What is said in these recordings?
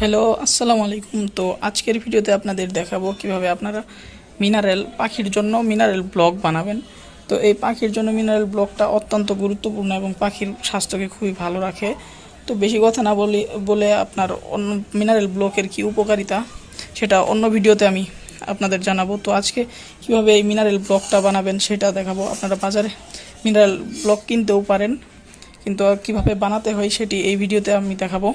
Hello আসসালামু আলাইকুম। তো আজকের ভিডিওতে আপনাদের দেখাবো কীভাবে আপনারা মিনারেল পাখির জন্য মিনারেল ব্লক বানাবেন। তো এই পাখির জন্য মিনারেল ব্লকটা অত্যন্ত গুরুত্বপূর্ণ এবং পাখির স্বাস্থ্যকে খুবই ভালো রাখে। তো বেশি কথা না বলি বলে আপনার অন্য মিনারেল ব্লকের কি উপকারিতা সেটা অন্য ভিডিওতে আমি আপনাদের জানাব। তো আজকে কীভাবে এই মিনারেল ব্লকটা বানাবেন সেটা দেখাবো আপনারা বাজারে। মিনারেল ব্লক কিনতেও পারেন, কিন্তু কীভাবে বানাতে হয় সেটি এই ভিডিওতে আমি দেখাবো।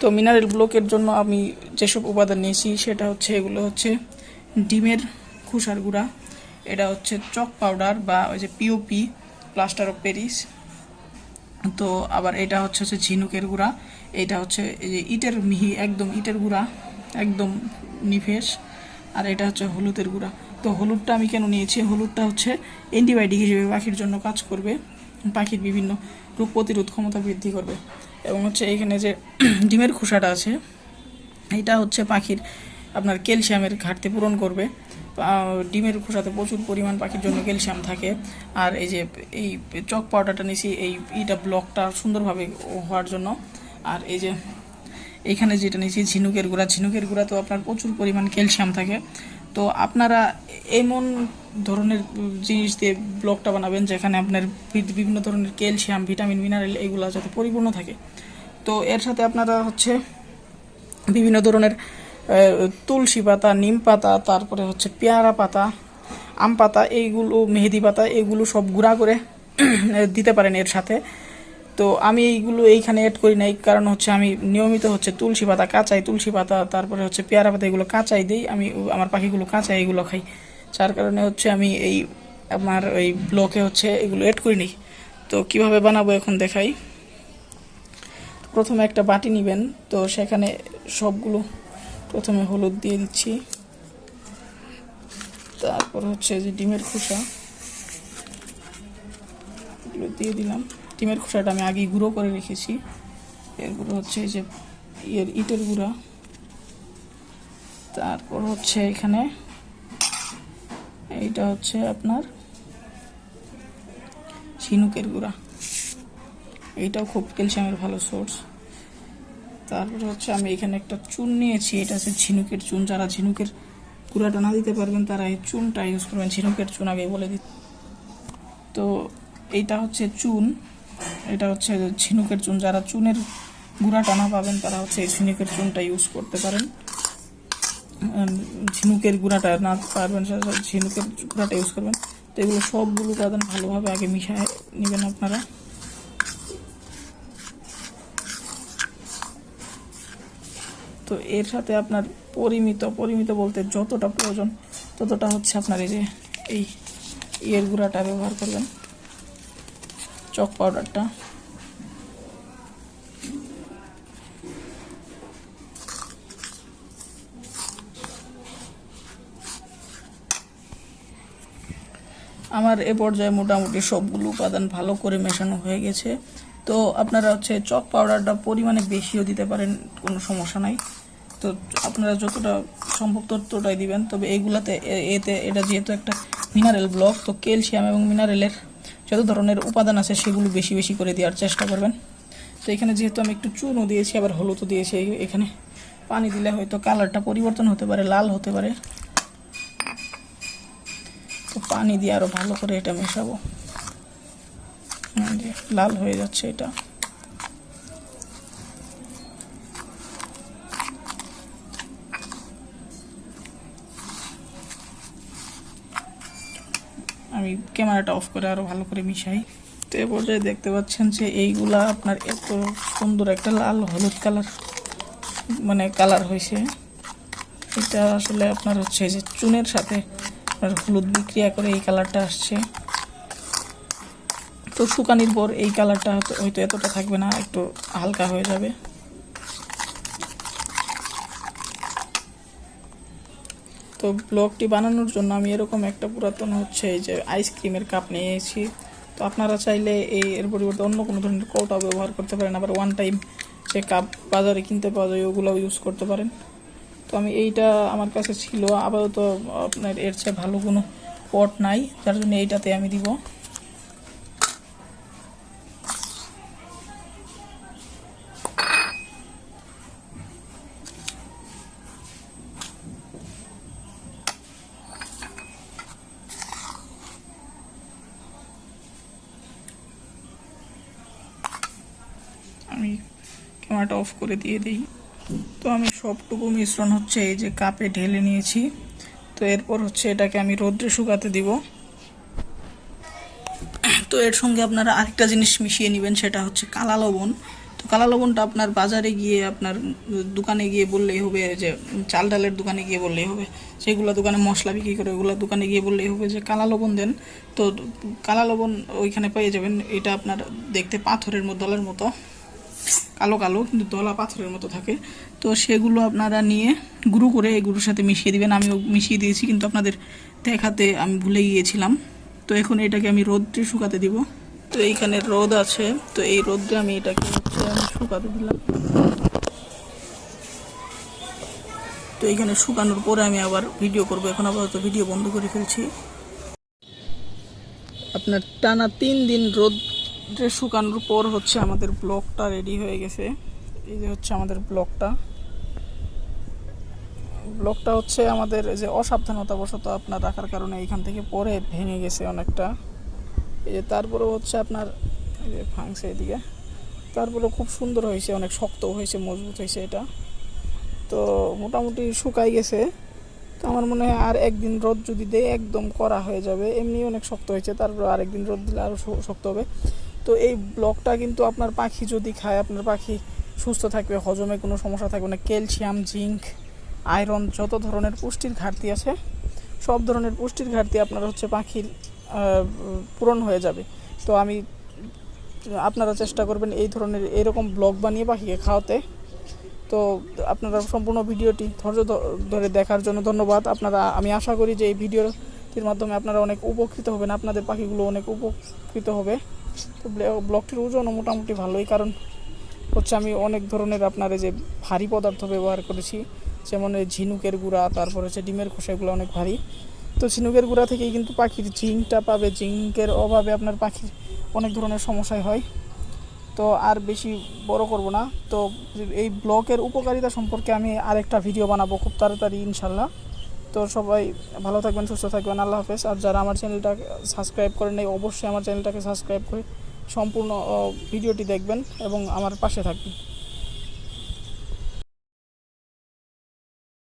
তো মিনারেল ব্লকের জন্য আমি যেসব উপাদান নিয়েছি, সেটা হচ্ছে, এগুলো হচ্ছে ডিমের খুসার গুঁড়া, এটা হচ্ছে চক পাউডার বা ওই যে পিওপি প্লাস্টার অফ প্যারিস তো আবার এটা হচ্ছে হচ্ছে ঝিনুকের গুঁড়া, এটা হচ্ছে এই যে ইটের মিহি, একদম ইটের গুঁড়া, একদম নিফেস আর এটা হচ্ছে হলুদের গুঁড়া। তো হলুদটা আমি কেন নিয়েছি? হলুদটা হচ্ছে অ্যান্টিবায়োটিক হিসেবে পাখির জন্য কাজ করবে, পাখির বিভিন্ন রোগ প্রতিরোধ ক্ষমতা বৃদ্ধি করবে। এবং হচ্ছে এখানে যে ডিমের খোসাটা আছে, এটা হচ্ছে পাখির আপনার ক্যালসিয়ামের ঘাটতি পূরণ করবে। ডিমের খোসাতে প্রচুর পরিমাণ পাখির জন্য ক্যালসিয়াম থাকে। আর এই যে এই চক পাউডারটা নিয়েছি, এই ইটা ব্লকটা সুন্দরভাবে হওয়ার জন্য। আর এই যে এখানে যেটা নিয়েছি, ঝিনুকের গুঁড়া। ঝিনুকের গুঁড়া তো আপনার প্রচুর পরিমাণ ক্যালসিয়াম থাকে। তো আপনারা এমন ধরনের জিনিস দিয়ে ব্লকটা বানাবেন যেখানে আপনার বিভিন্ন ধরনের ক্যালসিয়াম, ভিটামিন মিনারেল এগুলো যাতে পরিপূর্ণ থাকে। তো এর সাথে আপনারা হচ্ছে বিভিন্ন ধরনের তুলসী পাতা, নিম পাতা, তারপরে হচ্ছে পেয়ারা পাতা, আম পাতা, এইগুলো, মেহেদি পাতা, এগুলো সব গুঁড়া করে, দিতে পারেন এর সাথে। তো আমি এইগুলো এইখানে অ্যাড করি নাই, কারণ হচ্ছে আমি নিয়মিত হচ্ছে তুলসী পাতা কাঁচাই, তুলসী পাতা, তারপরে হচ্ছে পেয়ারা পাতা এগুলো কাঁচাই দিই, আমি আমার পাখিগুলো কাঁচাই এগুলো খাই। যার কারণে হচ্ছে আমি এই আমার ওই ব্লকে হচ্ছে এগুলো অ্যাড করি নি তো কীভাবে বানাবো এখন দেখাই। প্রথমে একটা বাটি নেবেন, তো সেখানে সবগুলো প্রথমে হলুদ দিয়ে দিচ্ছি। তারপর হচ্ছে যে ডিমের খোসা, এগুলো দিয়ে দিলাম। ডিমের খোসাটা আমি আগেই গুঁড়ো করে রেখেছি। এরপরে হচ্ছে এই যে ইয়ের ইটের গুঁড়া। তারপর হচ্ছে এখানে এইটা হচ্ছে আপনার ঝিনুকের গুঁড়া। এইটাও খুব ক্যালসিয়ামের ভালো সোর্স। তারপরে হচ্ছে আমি এখানে একটা চুন নিয়েছি, এটা হচ্ছে ঝিনুকের চুন। যারা ঝিনুকের গুঁড়াটা না দিতে পারবেন, তারা এই চুনটা ইউজ করবেন। ঝিনুকের চুন আগে বলে দিই। তো এইটা হচ্ছে চুন। এটা হচ্ছে ঝিনুকের চুন। যারা চুনের গুঁড়াটা না পাবেন, তারা হচ্ছে এই ঝিনুকের চুনটা ইউজ করতে পারেন। ঝিনুকের গুঁড়াটা না পারবেন ঝিনুকের গুঁড়াটা ইউজ করবেন। তো এগুলো সবগুলো উপাদান ভালোভাবে আগে মিশায় নেবেন আপনারা। তো এর সাথে আপনার পরিমিত পরিমিত বলতে যতটা প্রয়োজন, ততটা হচ্ছে আপনার এই যে, এই ইয়ের গুঁড়াটা ব্যবহার করবেন। চক পাউডারটা। আমার এ পর্যায়ে মোটামুটি সবগুলো উপাদান ভালো করে মেশানো হয়ে গেছে। তো আপনারা হচ্ছে চক পাউডারটা পরিমাণে বেশিও দিতে পারেন, কোনো সমস্যা নাই। তো আপনারা যতটা সম্ভব ততটাই দিবেন। তবে এইগুলাতে এ- এতে, এটা যেহেতু একটা মিনারেল ব্লক তো ক্যালসিয়াম এবং মিনারেলের যত ধরনের উপাদান আছে সেগুলো বেশি বেশি করে দেওয়ার চেষ্টা করবেন। তো এখানে যেহেতু আমি একটু চুনও দিয়েছি, আবার হলুদও দিয়েছি, এখানে পানি দিলে হয়তো কালারটা পরিবর্তন হতে পারে, লাল হতে পারে। তো পানি দিয়ে আরও ভালো করে এটা মেশাবো। লাল হয়ে যাচ্ছে এটা। আমি ক্যামেরাটা অফ করে আরও ভালো করে মিশাই। তো এ পর্যায়ে দেখতে পাচ্ছেন যে এইগুলা আপনার এত সুন্দর একটা লাল হলুদ কালার মানে কালার হয়েছে। এটা আসলে আপনার হচ্ছে যে চুনের সাথে আপনার হলুদ বিক্রিয়া করে এই কালারটা আসছে। তো শুকানির পর এই কালারটা হয়তো এতটা থাকবে না, একটু হালকা হয়ে যাবে। তো ব্লগটি বানানোর জন্য আমি এরকম একটা পুরাতন হচ্ছে এই যে আইসক্রিমের কাপ নিয়েছি। তো আপনারা চাইলে এই এর পরিবর্তে অন্য কোনো ধরনের কৌটা ব্যবহার করতে পারেন। আবার ওয়ান টাইম যে কাপ বাজারে কিনতে পাওয়া যায়, ওগুলোও ইউজ করতে পারেন। তো আমি এইটা আমার কাছে ছিল। আপাতত আপনার এর চেয়ে ভালো কোনো পট নাই। যার জন্য এইটাতে আমি দিব। ক্যামেরাটা অফ করে দিয়ে দিই। তো আমি সবটুকু মিশ্রণ হচ্ছে এই যে কাপে ঢেলে নিয়েছি। তো এরপর হচ্ছে এটাকে আমি রোদ্রে শুকাতে দিব। তো এর সঙ্গে আপনারা আরেকটা জিনিস মিশিয়ে নেবেন, সেটা হচ্ছে কালা লবণ। তো কালা লবণটা আপনার বাজারে গিয়ে, আপনার দোকানে গিয়ে বললেই হবে যে চাল ডালের দোকানে গিয়ে বললেই হবে। সেগুলো দোকানে মশলা বিক্রি করে, ওগুলো দোকানে গিয়ে বললেই হবে যে কালা লবণ দেন। তো কালা লবণ ওইখানে পেয়ে যাবেন, এটা আপনার দেখতে পাথরের মতো, দলের মতো। কালো কালো কিন্তু দলা পাথরের মতো থাকে। তো সেগুলো আপনারা নিয়ে গুঁড়ো করে এই গুঁড়োর সাথে মিশিয়ে দিবেন। আমিও মিশিয়ে দিয়েছি, কিন্তু আপনাদের দেখাতে আমি ভুলে গিয়েছিলাম। তো এখন এটাকে আমি রোদ্রে শুকাতে দিব। তো এইখানে রোদ আছে, তো এই রোদ্রে আমি এটাকে হচ্ছে আমি শুকাতে দিলাম। তো এইখানে শুকানোর পরে আমি আবার ভিডিও করব। এখন আপাতত ভিডিও বন্ধ করে ফেলছি। আপনার টানা তিন দিন রোদ্রে শুকানোর পর হচ্ছে আমাদের ব্লকটা রেডি হয়ে গেছে। এই যে হচ্ছে আমাদের ব্লকটা। ব্লকটা হচ্ছে আমাদের যে অসাবধানতাবশত আপনার রাখার কারণে এইখান থেকে পরে ভেঙে গেছে অনেকটা। এই যে তারপরেও হচ্ছে আপনার, এই যে ভাঙছে এদিকে। তারপরে খুব সুন্দর হয়েছে, অনেক শক্ত হয়েছে, মজবুত হয়েছে এটা। তো মোটামুটি শুকাই গেছে। তো আমার মনে হয় আর একদিন রোদ যদি দেয়, একদম করা হয়ে যাবে। এমনি অনেক শক্ত হয়েছে, তারপর আরেকদিন রোদ দিলে আরও শক্ত হবে। তো এই ব্লকটা কিন্তু আপনার পাখি যদি খায়, আপনার পাখি সুস্থ থাকবে, হজমে কোনো সমস্যা থাকবে না। ক্যালসিয়াম, জিঙ্ক, আয়রন যত ধরনের পুষ্টির ঘাটতি আছে, সব ধরনের পুষ্টির ঘাটতি আপনার হচ্ছে পাখির পূরণ হয়ে যাবে। তো আমি আপনারা চেষ্টা করবেন এই ধরনের এরকম ব্লগ বানিয়ে পাখিকে খাওয়াতে। তো আপনারা সম্পূর্ণ ভিডিওটি ধৈর্য ধরে দেখার জন্য ধন্যবাদ। আপনারা, আমি আশা করি যে এই ভিডিওটির মাধ্যমে আপনারা অনেক উপকৃত হবেন, আপনাদের পাখিগুলো অনেক উপকৃত হবে। তো ব্ল- ব্লগটির ওজনও মোটামুটি ভালোই, কারণ হচ্ছে আমি অনেক ধরনের আপনার যে ভারী পদার্থ ব্যবহার করেছি, যেমন ঝিনুকের গুঁড়া, তারপর হচ্ছে ডিমের খোসাগুলো অনেক ভারী। তো ঝিনুকের গুঁড়া থেকেই কিন্তু পাখির জিঙ্কটা পাবে জিঙ্কের অভাবে আপনার পাখির অনেক ধরনের সমস্যাই হয়। তো আর বেশি বড় করব না। তো এই ব্লকের উপকারিতা সম্পর্কে আমি আরেকটা ভিডিও বানাবো খুব তাড়াতাড়ি, ইনশাল্লাহ। তো সবাই ভালো থাকবেন, সুস্থ থাকবেন, আল্লাহ হাফেজ। আর যারা আমার চ্যানেলটা সাবস্ক্রাইব করেন নাই, অবশ্যই আমার চ্যানেলটাকে সাবস্ক্রাইব করে সম্পূর্ণ ভিডিওটি দেখবেন এবং আমার পাশে থাকবেন।